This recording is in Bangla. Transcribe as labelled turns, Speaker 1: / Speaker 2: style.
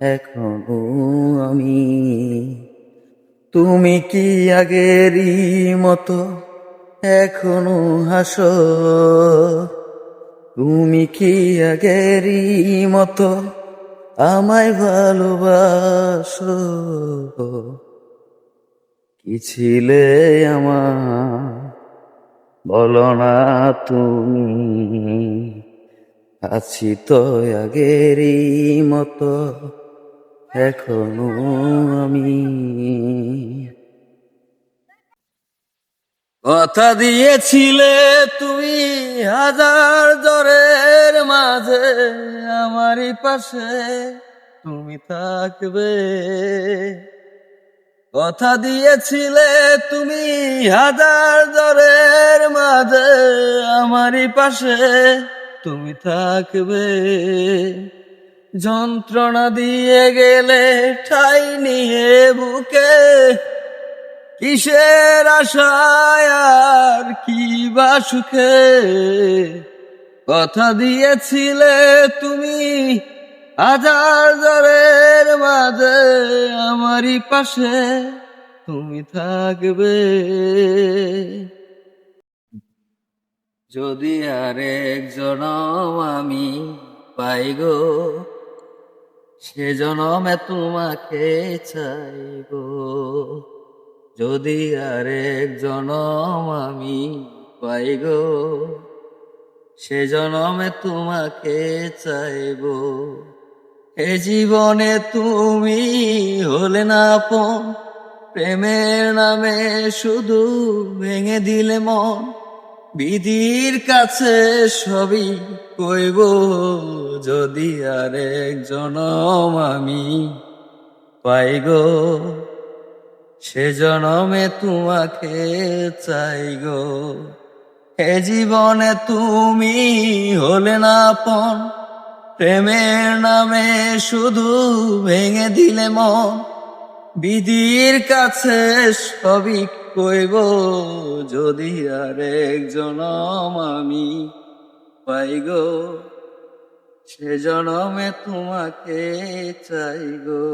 Speaker 1: এখনও আমি। তুমি কি আগেরই মতো এখনও হাসো? তুমি কি আগেরই মতো আমায় ভালোবাসো? কি ছিলে আমার? বলো না তুমি। আছি তো আগেরই মতো। এখনও আমি কথা দিয়েছিলে তুমি হাজার জ্বরের মাঝে, আমারই পাশে তুমি থাকবে। কথা দিয়েছিলে তুমি হাজার জ্বরের মাঝে, আমারই পাশে তুমি থাকবে। যন্ত্রণা দিয়ে গেলে ঠাই নিয়ে বুকে। কিসের আশায় আর কি বা সুখে? কথা দিয়েছিলে তুমি হাজার জ্বরের মাঝে আমারই পাশে, তুমি থাকবে। যদি আরেক জনম আমি পাই গো সে জনমে তোমাকে চাইব। যদি আরেক জনম আমি পাই গো সে জনমে তোমাকে চাইব। এ জীবনে তুমি হলে না আপন, প্রেমের নামে শুধু ভেঙে দিলে মন। বিধির কাছে সবই কইব, যদি আরেক জনম আমি পাই গো, সে জনমে তোমাকে চাই গো। এ জীবনে তুমি হলে না আপন, প্রেমের নামে শুধু ভেঙে দিলে মন। বিধির কাছে সবই কইব যদি আর একজন আমি? পাই গো সে জনমে তোমাকে চাই গো।